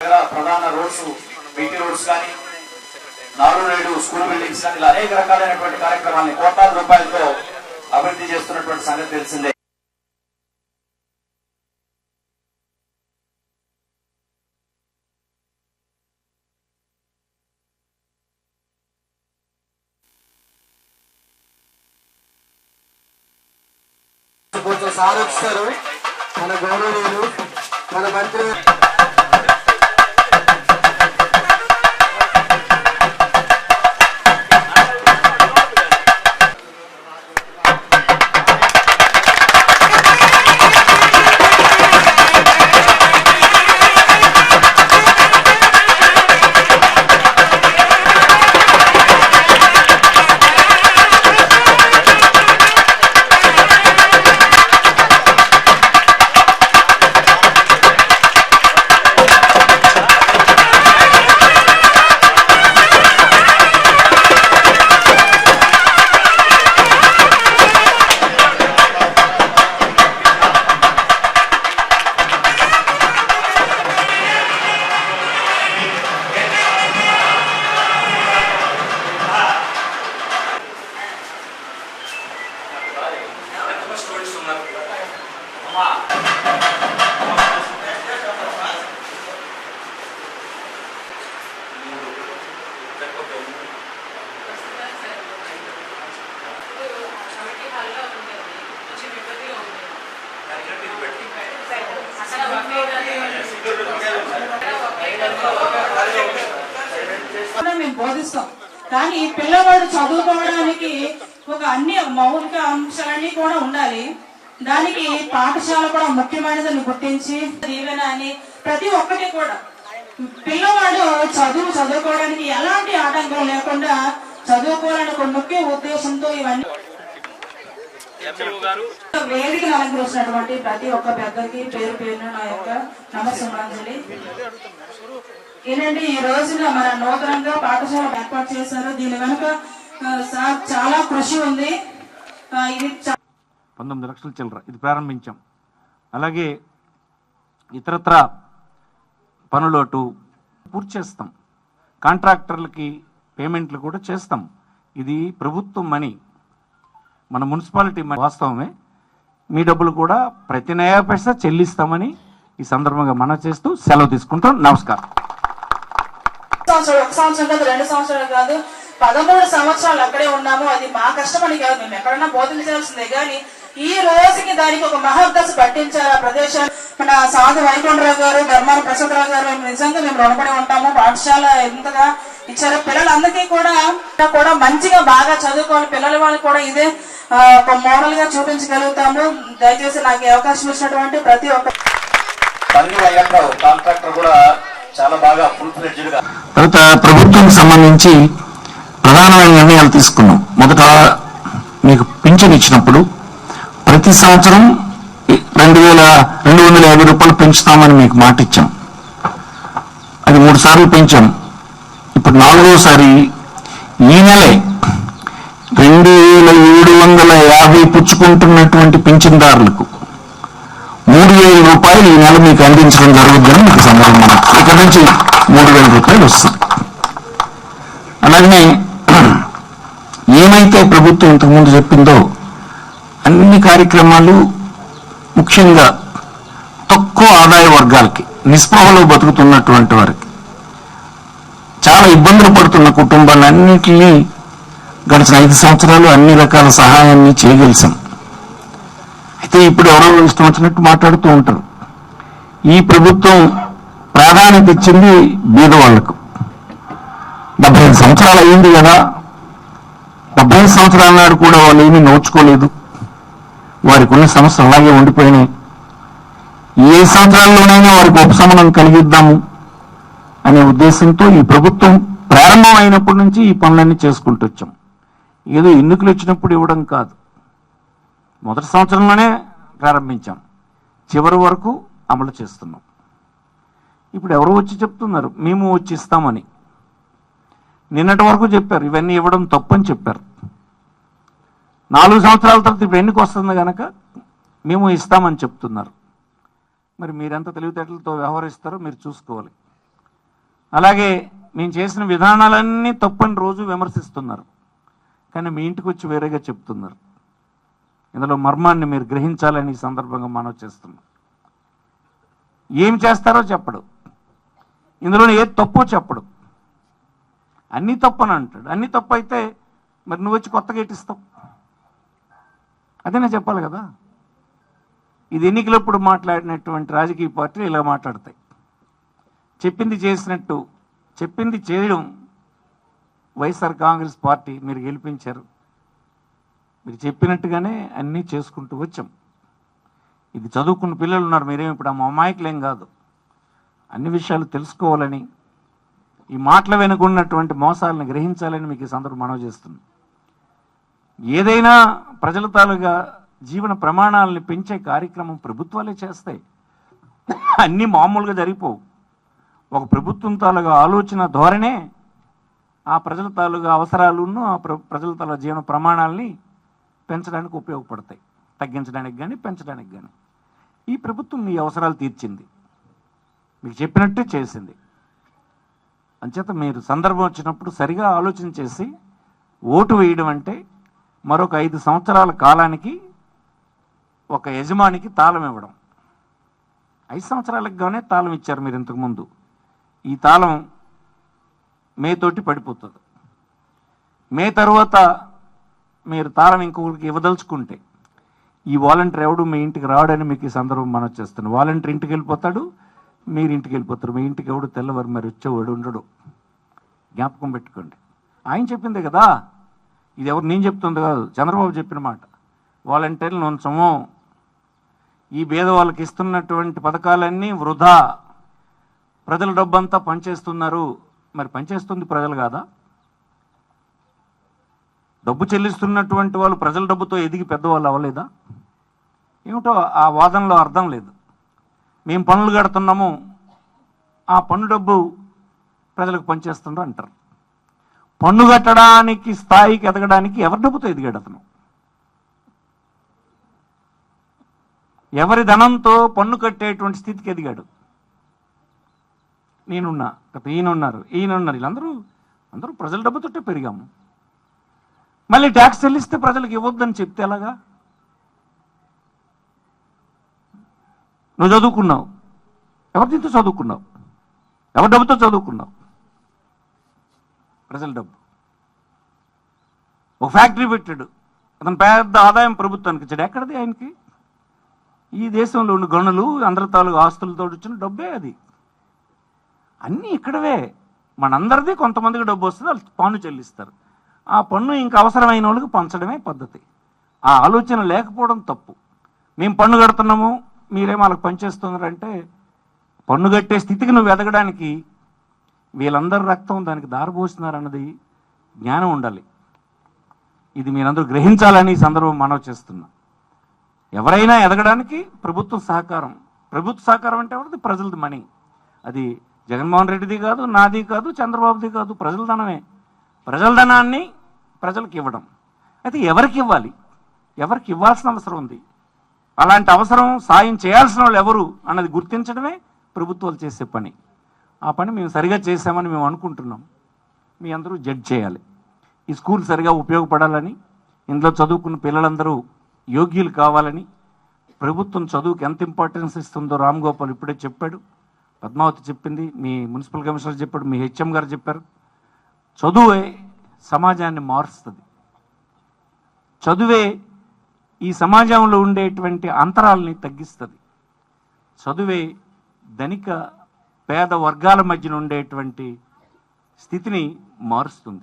దగ్గర ప్రధాన roads BT roads కానీ నాలుగు స్కూల్ బిల్డింగ్స్ కానీ ఇలా అనేక రకాలైనటువంటి కార్యక్రమాన్ని కోట్లాది రూపాయలతో అభివృద్ధి చేస్తున్నటువంటి సంగతి తెలిసిందే. కొంచెం సార్ మన గౌరవనీయులు మన మంత్రి మేము బోధిస్తాం. కానీ ఈ పిల్లవాడు చదువుకోవడానికి ఒక అన్ని మౌలిక అంశాలన్నీ కూడా ఉండాలి. దానికి పాఠశాల కూడా ముఖ్యమైనదని గుర్తించి దీవెన అని ప్రతి ఒక్కటి కూడా. పిల్లవాడు చదువు చదువుకోవడానికి ఎలాంటి ఆటంకం లేకుండా చదువుకోవాలని ఒక ముఖ్య ఉద్దేశంతో ఇవన్నీ వేదికను అలంకరించినటువంటి ప్రతి ఒక్క పెద్దకి పేరు పేరున నా యొక్క నమస్సుమాంజలి. ఏంటంటే ఈ రోజున మన నూతనంగా పాఠశాల ఏర్పాటు చేశారు. దీని వెనుక సార్ చాలా కృషి ఉంది. ఇది పంతొమ్మిది లక్షల చిల్లర. ఇది ప్రారంభించాం. అలాగే ఇతరత్ర పనులు అటు పూర్తి చేస్తాం. కాంట్రాక్టర్లకి పేమెంట్లు కూడా చేస్తాం. ఇది ప్రభుత్వం మనీ. మన మున్సిపాలిటీ మనీ వాస్తవమే. మీ డబ్బులు కూడా ప్రతి నయా పైసా చెల్లిస్తామని ఈ సందర్భంగా మనం చేస్తూ సెలవు తీసుకుంటాం. నమస్కారం. సంవత్సరాలు ఒక సంవత్సరం కాదు రెండు సంవత్సరాలు కాదు. పదమూడు సంవత్సరాలు అక్కడే ఉన్నాము. అది మా కష్టమని కాదు మేము ఎక్కడన్నా బోధించాల్సిందే కానీ ఈ రోజుకి దానికి ఒక మహోద్దశ పట్టించారు ఆ ప్రదేశాలు మన సాధు వైకుంఠరావు గారు ధర్మాన ప్రసాదరావు గారు మేము నిజంగా మేము రుణపడి ఉంటాము. పాఠశాల ఎంతగా ఇచ్చారు పిల్లలందరికీ కూడా కూడా మంచిగా బాగా చదువుకోవాలి. పిల్లల వాళ్ళు కూడా ఇదే ఒక మోడల్గా చూపించగలుగుతాము. దయచేసి నాకు అవకాశం ఇచ్చినటువంటి ప్రతి ఒక్క కాంట్రాక్టర్ కూడా చాలా బాగా ఫుల్ తర్వాత ప్రభుత్వం సంబంధించి ప్రధానమైన నిర్ణయాలు తీసుకున్నాం. మొదట మీకు పింఛన్ ఇచ్చినప్పుడు ప్రతి సంవత్సరం రెండు వేల రెండు వందల యాభై రూపాయలు పెంచుతామని మీకు మాట ఇచ్చాం. అది మూడు సార్లు పెంచాం. ఇప్పుడు నాలుగోసారి ఈ నెలే రెండు వేల ఏడు వందల యాభై పుచ్చుకుంటున్నటువంటి పింఛన్దారులకు వేల రూపాయలు ఈ నెల మీకు అందించడం జరుగుతుందని మీకు సందర్భంగా ఇక్కడ నుంచి మూడు వేల రూపాయలు వస్తుంది. అలాగే ఏమైతే ప్రభుత్వం ఇంతకుముందు చెప్పిందో అన్ని కార్యక్రమాలు ముఖ్యంగా తక్కువ ఆదాయ వర్గాలకి నిస్పృహలో బతుకుతున్నటువంటి వారికి చాలా ఇబ్బందులు పడుతున్న కుటుంబాలన్నింటినీ గడిచిన ఐదు సంవత్సరాలు అన్ని రకాల సహాయాన్ని చేయగలిసాం. అయితే ఇప్పుడు ఎవరో ఇష్టం వచ్చినట్టు మాట్లాడుతూ ఉంటారు. ఈ ప్రభుత్వం ప్రాధాన్యత ఇచ్చింది బీద వాళ్ళకు డెబ్బై ఐదు సంవత్సరాలు అయింది కదా. డెబ్బై ఐదు సంవత్సరాల నాడు కూడా వాళ్ళు ఏమీ నోచుకోలేదు. వారికి ఉన్న సమస్యలు అలాగే ఉండిపోయినాయి. ఏ సంవత్సరాల్లోనైనా వారికి ఉపశమనం కలిగిద్దాము అనే ఉద్దేశంతో ఈ ప్రభుత్వం ప్రారంభం అయినప్పటి నుంచి ఈ పనులన్నీ చేసుకుంటూ వచ్చాం. ఏదో ఎన్నికలు వచ్చినప్పుడు ఇవ్వడం కాదు. మొదటి సంవత్సరంలోనే ప్రారంభించాం. చివరి వరకు అమలు చేస్తున్నాం. ఇప్పుడు ఎవరు వచ్చి చెప్తున్నారు మేము వచ్చి ఇస్తామని నిన్నటి వరకు చెప్పారు ఇవన్నీ ఇవ్వడం తప్పని చెప్పారు. నాలుగు సంవత్సరాల తర్వాత ఇప్పుడు ఎన్నిక వస్తుంది కనుక మేము ఇస్తామని చెప్తున్నారు. మరి మీరెంత తెలివితేటలతో వ్యవహరిస్తారో మీరు చూసుకోవాలి. అలాగే మేము చేసిన విధానాలన్నీ తప్పని రోజు విమర్శిస్తున్నారు. కానీ మీ ఇంటికి వచ్చి వేరేగా చెప్తున్నారు. ఇందులో మర్మాన్ని మీరు గ్రహించాలని ఈ సందర్భంగా మనం చేస్తున్నాం. ఏం చేస్తారో చెప్పడు. ఇందులో ఏది తప్పో చెప్పడు. అన్నీ తప్పు అని అంటాడు. అన్నీ తప్పు అయితే మరి నువ్వు వచ్చి కొత్తగా ఎట్టిస్తావు అదే నేను చెప్పాలి కదా. ఇది ఎన్నికలప్పుడు మాట్లాడినటువంటి రాజకీయ పార్టీలు ఇలా మాట్లాడతాయి. చెప్పింది చేసినట్టు చెప్పింది చేయడం వైఎస్ఆర్ కాంగ్రెస్ పార్టీ మీరు గెలిపించారు. మీరు చెప్పినట్టుగానే అన్నీ చేసుకుంటూ వచ్చాం. ఇది చదువుకున్న పిల్లలు ఉన్నారు మీరేమి ఇప్పుడు ఆ అమాయకులేం కాదు. అన్ని విషయాలు తెలుసుకోవాలని ఈ మాటల వెనుకున్నటువంటి మోసాలను గ్రహించాలని మీకు ఈ సందర్భం మనవి చేస్తుంది ఏదైనా ప్రజల తాలూగా జీవన ప్రమాణాలను పెంచే కార్యక్రమం ప్రభుత్వాలే చేస్తాయి. అన్నీ మామూలుగా జరిగిపోవు. ఒక ప్రభుత్వం తాలూగా ఆలోచన ధోరణే ఆ ప్రజల తాలూగా అవసరాలను ఆ ప్ర- ప్రజల తాలూగా జీవన ప్రమాణాలని పెంచడానికి ఉపయోగపడతాయి. తగ్గించడానికి కానీ పెంచడానికి కానీ ఈ ప్రభుత్వం మీ అవసరాలు తీర్చింది. మీకు చెప్పినట్టే చేసింది. అంచేత మీరు సందర్భం వచ్చినప్పుడు సరిగా ఆలోచన చేసి ఓటు వేయడం అంటే మరొక ఐదు సంవత్సరాల కాలానికి ఒక యజమానికి తాళం ఇవ్వడం. ఐదు సంవత్సరాలకుగానే తాళం ఇచ్చారు మీరు ఇంతకుముందు ఈ తాళం మే తోటి పడిపోతుంది. మే తర్వాత మీరు తాళం ఇంకొకరికి ఇవ్వదలుచుకుంటే ఈ వాలంటీర్ ఎవడు మీ ఇంటికి రావడని మీకు ఈ సందర్భం మనం చేస్తున్నాం వాలంటీర్ ఇంటికి వెళ్ళిపోతాడు మీరు ఇంటికి వెళ్ళిపోతారు. మీ ఇంటికి ఎవడు తెల్లవారు మరి వచ్చేవాడు ఉండడు. జ్ఞాపకం పెట్టుకోండి. ఆయన చెప్పిందే కదా. ఇది ఎవరు నేను చెప్తుంది కాదు. చంద్రబాబు చెప్పిన మాట. వాలంటీర్లు ఉంచము ఈ పేద వాళ్ళకి ఇస్తున్నటువంటి పథకాలన్నీ వృధా. ప్రజల డబ్బంతా పనిచేస్తున్నారు. మరి పనిచేస్తుంది ప్రజలు కాదా? డబ్బు చెల్లిస్తున్నటువంటి వాళ్ళు ప్రజల డబ్బుతో ఎదిగి పెద్దవాళ్ళు అవ్వలేదా? ఏమిటో ఆ వాదనలో అర్థం లేదు. మేము పనులు కడుతున్నాము ఆ పన్ను డబ్బు ప్రజలకు పనిచేస్తుండ్రు అంటారు. పన్ను కట్టడానికి స్థాయికి ఎదగడానికి ఎవరి డబ్బుతో ఎదిగాడు అతను? ఎవరి ధనంతో పన్ను కట్టేటువంటి స్థితికి ఎదిగాడు? నేనున్నా ఈయన ఉన్నారు ఈయన ఉన్నారు వీళ్ళందరూ అందరూ ప్రజల డబ్బుతోటే పెరిగాము. మళ్ళీ ట్యాక్స్ చెల్లిస్తే ప్రజలకు ఇవ్వద్దని చెప్తే ఎలాగా? నువ్వు చదువుకున్నావు. ఎవరి దీంతో చదువుకున్నావు? ఎవరి డబ్బుతో చదువుకున్నావు? ప్రజల డబ్బు. ఒక ఫ్యాక్టరీ పెట్టాడు. అతను పెద్ద ఆదాయం ప్రభుత్వానికి ఇచ్చాడు. ఎక్కడది ఆయనకి? ఈ దేశంలో ఉన్న గనులు అందరి తాలూకు ఆస్తులతో వచ్చిన డబ్బే అది. అన్నీ ఇక్కడవే. మనందరిది కొంతమందికి డబ్బు వస్తుంది వాళ్ళు పాను చెల్లిస్తారు. ఆ పన్ను ఇంకా అవసరమైన వాళ్ళకి పంచడమే పద్ధతి. ఆ ఆలోచన లేకపోవడం తప్పు. మేము పన్ను కడుతున్నాము మీరేం వాళ్ళకి పనిచేస్తున్నారంటే పన్ను కట్టే స్థితికి నువ్వు ఎదగడానికి వీళ్ళందరి రక్తం దానికి దారిపోస్తున్నారన్నది జ్ఞానం ఉండాలి. ఇది మీరందరూ గ్రహించాలని ఈ సందర్భం మనవి చేస్తున్నా. ఎవరైనా ఎదగడానికి ప్రభుత్వం సహకారం. ప్రభుత్వ సహకారం అంటే ఎవరిది? ప్రజలది మనీ. అది జగన్మోహన్ రెడ్డిది కాదు నాది కాదు చంద్రబాబుది కాదు ప్రజల ధనమే. ప్రజల ధనాన్ని ప్రజలకు ఇవ్వడం అయితే ఎవరికి ఇవ్వాలి ఎవరికి ఇవ్వాల్సిన అవసరం ఉంది? అలాంటి అవసరం సాయం చేయాల్సిన వాళ్ళు ఎవరు అన్నది గుర్తించడమే ప్రభుత్వాలు చేసే పని. ఆ పని మేము సరిగా చేసామని మేము అనుకుంటున్నాం. మీ అందరూ జడ్జ్ చేయాలి. ఈ స్కూల్ సరిగా ఉపయోగపడాలని ఇందులో చదువుకున్న పిల్లలందరూ యోగ్యులు కావాలని ప్రభుత్వం చదువుకి ఎంత ఇంపార్టెన్స్ ఇస్తుందో రామ్ గోపాల్ ఇప్పుడే చెప్పాడు. పద్మావతి చెప్పింది మీ మున్సిపల్ కమిషనర్ చెప్పాడు మీ హెచ్ఎం గారు చెప్పారు. చదువే సమాజాన్ని మారుస్తుంది. చదువే ఈ సమాజంలో ఉండేటువంటి అంతరాలని తగ్గిస్తుంది. చదువే ధనిక పేద వర్గాల మధ్యన ఉండేటువంటి స్థితిని మారుస్తుంది.